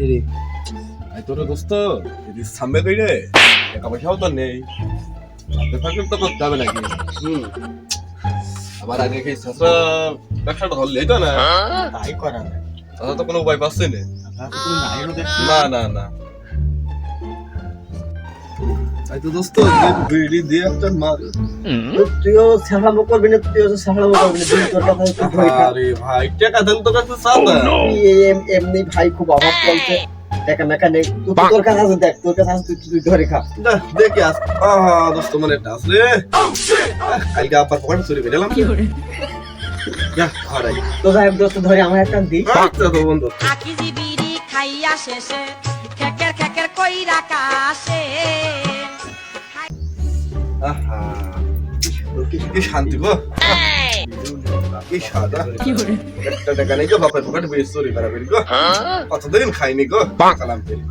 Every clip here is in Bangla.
কিরে আই তোর দোস্ত যদি সামনে কইরে টাকা পয়সাও তো নেই সাথে থাকলে তো করতে হবে নাকি হুম আমার আগে কি সসরা ব্যবসাটা ধরলেই তো না তাই করা না তাহলে তো কোনো উপায় পাচ্ছি না না না না তাই তো দোস্ত বিড়ি দিয়ে একটা মার তুইও ছাড়ামো করবি না তুইও ছাড়ামো করবি না তুই তোর কথা একটু ধরে আরে ভাই টাকা দেন তো কাছে সাদা এম- এমনি ভাই খুব অভাব চলছে টাকা মেকা নেই। তুই তোর কাছে আছে দেখ তোর কাছে আছে তুই তুই ধরে খা। দেখে আস আহা দোস্ত মানে একটা আসলে কালকে আবার পকেট চুরি করে এলাম। তো যাই দোস্ত ধরে আমার একটা দি আচ্ছা তো বন্ধু। আকি খাইয়া শেষে খেকের খেকের কইরা কাশে। আহা কি কি শান্তি গো। কি সাদা। একটা টাকা নেই গো বাপের পকেট বেশ চুরি করা বেরি গো। কতদিন খাইনি গো কালাম পেরি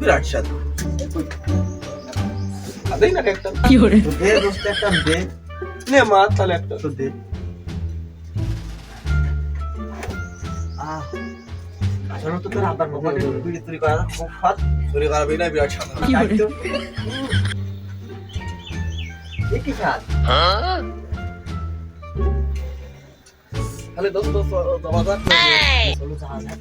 বিরাট স্বাদ আদেই না একটা। তো দে দোস্ত একটা দে। নে মা তাহলে একটা তো দে। আহ তোর আব্বার পকেটে বিড়ি চুরি করা খুব ফাট চুরি করা বেরি বিরাট সাদা তাই তো কি স্বাদ। তাহলে দোস্ত চলো যাওয়া যাক।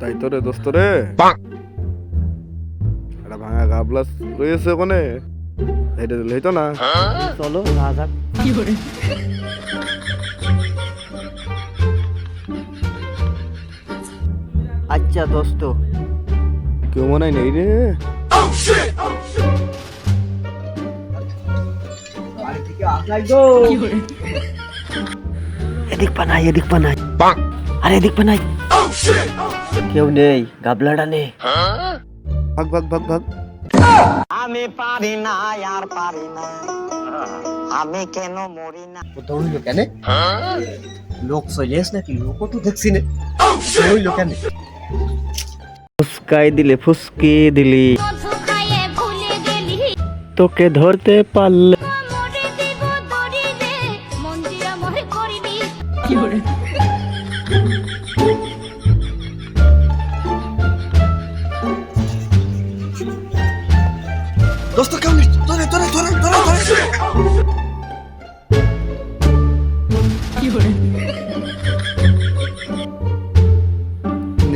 তাই রে দোস্ত রে। একটা ভাঙা গাবলাস রয়েছে ওখানে। এটা হইতো না। চলো যাওয়া যাক। আচ্ছা দোস্ত কেউ মনে হয় নেই রে বাড়ি থেকে আসলাই গো এদিক পানাই এদিক পানাই আরে এদিক পানাই কেউ নেই গাবলাটা নেই ভাগ ভাগ ভাগ ভাগ আমি পারি না আর পারি না আমি কেন মরি না দৌড়িল কেন লোক চলিয়েছ নাকি লোকও তো দেখছি না দৌড়িল কেন ফুসকাই দিলে ফুসকি দিলি। তোকে ধরতে পারলে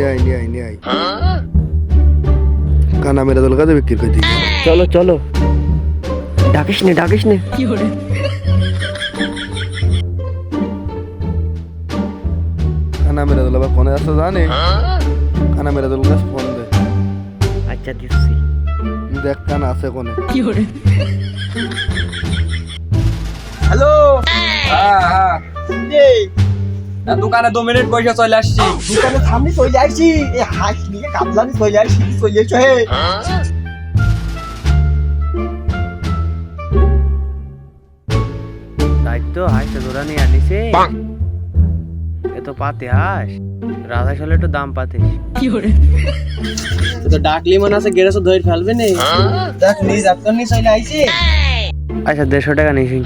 নিয়ে নিয়ে নিয়ে কানা মেরে দল কাজে বিক্রি করে দিই চলো চলো। ডাকিস নে ডাকিস নে। কানা মেরে দল আবার ফোনে আসতে জানে? কানা মেরে দল কাছে ফোন দে। আচ্ছা দিচ্ছি। দেখ কানা আছে কোনে। হ্যালো। দোকানে দু মিনিট বসে চলে আসছি। দোকানে সামনে চলে আইছি এই হাঁস নিয়ে গাবলানি চলে আইছি চলে এসো হে? তাই তো হাঁসটা ধরা নিয়ে আনিছে এ তো পাতে হাঁস। রাধা সালে একটু দাম পাতে তো ডাকলি মনে আছে গেরেছো ধরে ফেলবে নে। দেখ নিজ আপনার নিয়ে চলে আইছি। আচ্ছা দেড়শো টাকা নিয়েছি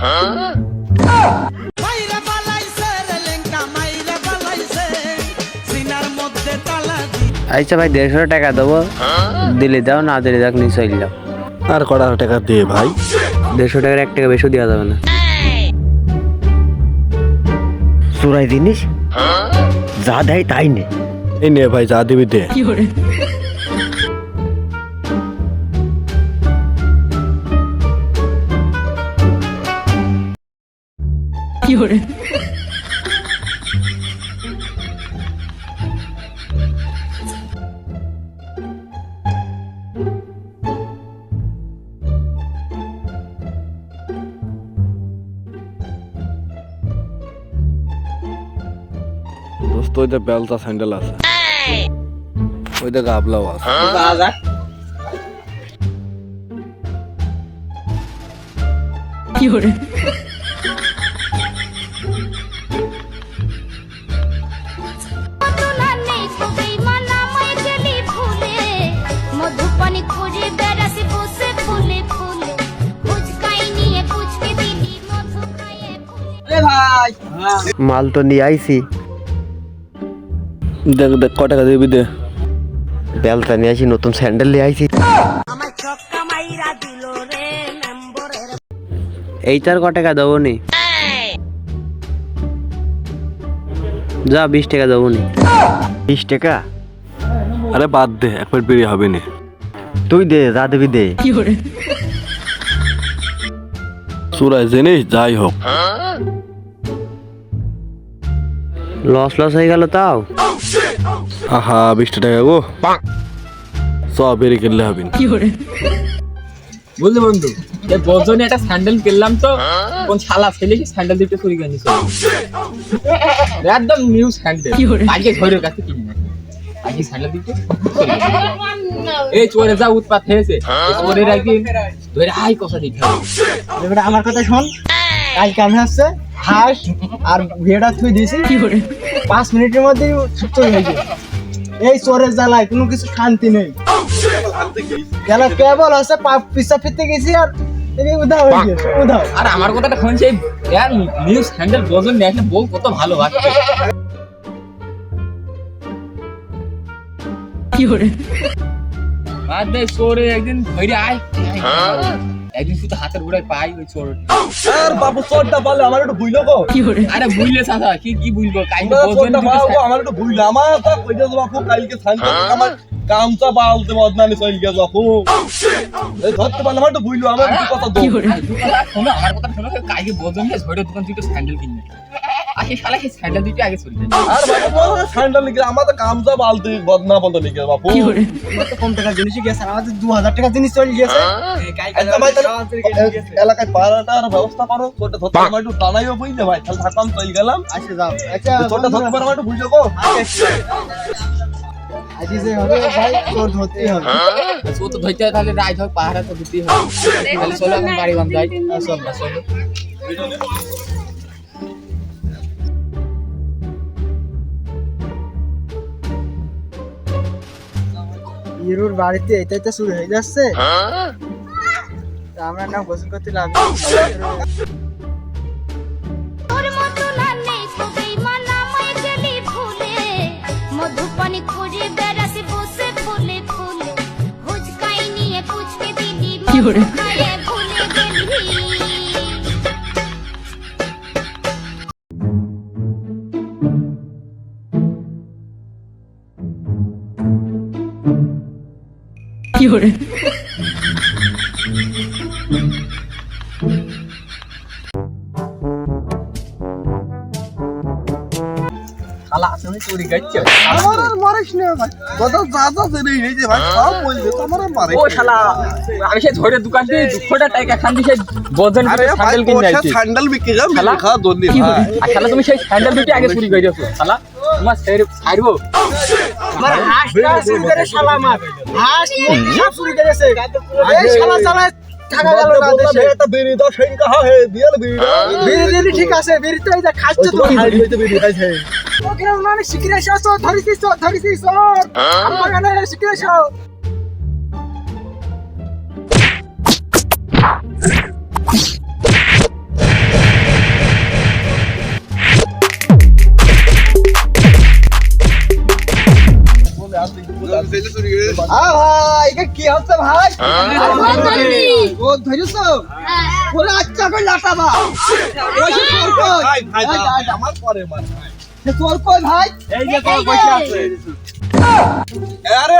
আচ্ছা ভাই দেড়শো টাকা দেবো। দিলে দাও না দিলে দেখ নিয়ে চলে যাও। আর কড়া টাকা দে ভাই? দেড়শো টাকার এক টাকা বেশি দেওয়া যাবে না। চোরাই জিনিস? যা দেয় তাই নে। এই নে ভাই যা দিবি দে। দোস্ত ওই যে বেলতা স্যান্ডেল আছে। ওই যে গাবলাও আছে। হ্যাঁ। কি করে? মাল তো নিয়ে আইছি। দেখ দেখ ক টাকা দিবি দে। বেলটা নিয়ে আইছি নতুন স্যান্ডেল নিয়ে আইছি এইটার ক টাকা দেবো নি? যা বিশ টাকা দেবো নি। বিশ টাকা? আরে বাদ দে এক প্লেট বিরিয়ানি হবে না। তুই দে যা দিবি দে। চুরাই জিনিস যাই হোক। লস লস হয়ে গেল তাও? আহা বিশটা টাকা গো। সব বেরিয়ে কিনলে হবে। না বুঝলি বন্ধু এই বজনে একটা স্যান্ডেল কিনলাম তো কোন শালা ফেলে কি স্যান্ডেল দিতে চুরি করে নিছে? একদম নিউ স্যান্ডেল। কি আজকে ঘরের কাছে কিনি না আজকে স্যান্ডেল দিতে চুরি করে এই চোরে যা উৎপাত হয়েছে চোরের একদিন ধরে হাই কথা দিতে হবে। আমার কথা শোন। কালকে আমি হচ্ছে হাঁস আর ভেড়া থুই দিয়েছি। পাঁচ মিনিটের মধ্যে চুরি হয়েছে এই চোরের জ্বালায় কোনো কিছু শান্তি নেই। গেল কেবল হচ্ছে পা- পিছা ফিরতে গেছি আর এদিকে উধাও হয়ে গেছে উধাও। আর আমার কথাটা শুনছে নিউ স্যান্ডেল বজন নিয়ে আসলে বউ কত ভালো বাচ্চা বাদ দে চোরে একদিন ধরে আয়। একদিন শুধু হাতের গোড়ায় পাই ওই চোর। আর বাবু চোরটা বলে আমার একটু বুঝলো গো আরে বুঝলে সাদা কি কি বুঝব বজন চোরটা পাও আমার একটু বুঝলো আমার তো কইতে বাপু কালকে শান্ত আমার কামটা বালতে বদনামি চল গেল বাপু। এই ধরতে পারলাম আমার একটু বুঝলো আমার কথা দো শোনো আমার কথা শোনো কাইকে বজন নিয়ে ঝড়ে দোকান থেকে স্যান্ডেল কিনবে। আর সেই শালা সেই স্যান্ডেল দুটো আগে চলে যায় আর বাপু স্যান্ডেল লিখে আমার তো কামটা বালতে বদনা বন্ধ লিখে বাপু। আমার তো কম টাকার জিনিসই গেছে আর আমাদের দু হাজার টাকার জিনিস চলে গেছে আচ্ছা তাহলে এলাকায় পাড়াটার ব্যবস্থা করো ধরতে আমার একটু টানাইও বুঝলে ভাই তাহলে চল গেলাম। আচ্ছা যাও। আচ্ছা চোরটা ধরতে পারো একটু বুঝলো গো। আজকে যে হবে ভাই চোর ধরতেই হবে। ও তো ধরতে হয় তাহলে রাইট হয় পাহাড়ে তো দিতেই হবে। তাহলে চলো এখন বাড়ি বান্ধ যাই। চল। চলো। হিরোর বাড়িতে এটাই তো শুরু হয়ে যাচ্ছে। আমরা না গোসল করতে লাগবে মধুপানি খুঁজে বেড়াতে বসে ফুলে ফুলে। হুজকাই নিয়ে পুচকে 有人。শালা তুমি চুরি করছ। আমার আর মারিস না ভাই। কত যা যা জেনে নিয়েছে ভাই সব বলছে তো আমার আর মারে ও শালা আমি সেই ঝড়ের দোকান থেকে দুশোটা টাকা খান দিয়ে সেই করে স্যান্ডেল কিনে আইছি স্যান্ডেল বিক্রি কর শালা? খা দন্ডি ভাই। শালা তুমি সেই স্যান্ডেল দুটি আগে চুরি করে দিয়েছ। শালা তোমার ছাড়বো? আমার হাঁসটা চুরি করে শালা আমার। হাঁস সব চুরি করেছে। এই শালা চালায় থাকা গেল না দেশে। একটা বেরি দাও সেই কাহা হে দিয়াল বেরি বিড়ি দিলি ঠিক আছে বিড়ি তো এই যে হাই হইতে বেরি খাইছে। ওখানে মানে শিখিরে এসো ধরিছিস ধরিছিস আমার গানে শিখিরে এসো ভাই এটা কি হচ্ছে ভাই? ও ধরিস তো আচ্ছা করে লাটাবা ওই আমার পরে মার সে চোর কই ভাই। এই যে তোর পয়সা আছে। আরে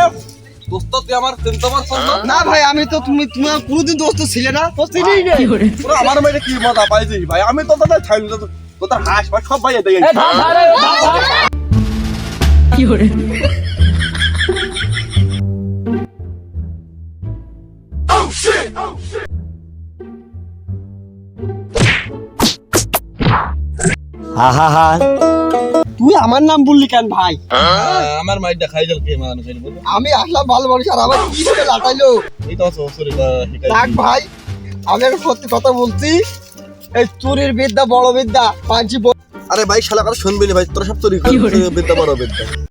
দোস্ত তুই আমার চিনতে পারছ না? না ভাই আমি তো তুমি তুমি কোনোদিন দোস্ত ছিলে না। তো চিনি না পুরো আমার মেয়ে কি মজা পাইছিস ভাই? আমি তো তোদের ছাইল তো তোর হাঁস ভাই সব ভাই দেয় এই ধর তুই আমার নাম বললি কেন ভাই? আমার মাইটা খাই গেল কে মান আমি আসলাম ভালো মানুষ আর আমার কি করে লাটাইলো? এই তো সরি বা থাক ভাই আমি একটা সত্যি কথা বলছি। এই চুরির বিদ্যা বড় বিদ্যা পাঁচি আরে ভাই শালা কথা শুনবি না ভাই তোরা সব চুরি বিদ্যা বড় বিদ্যা।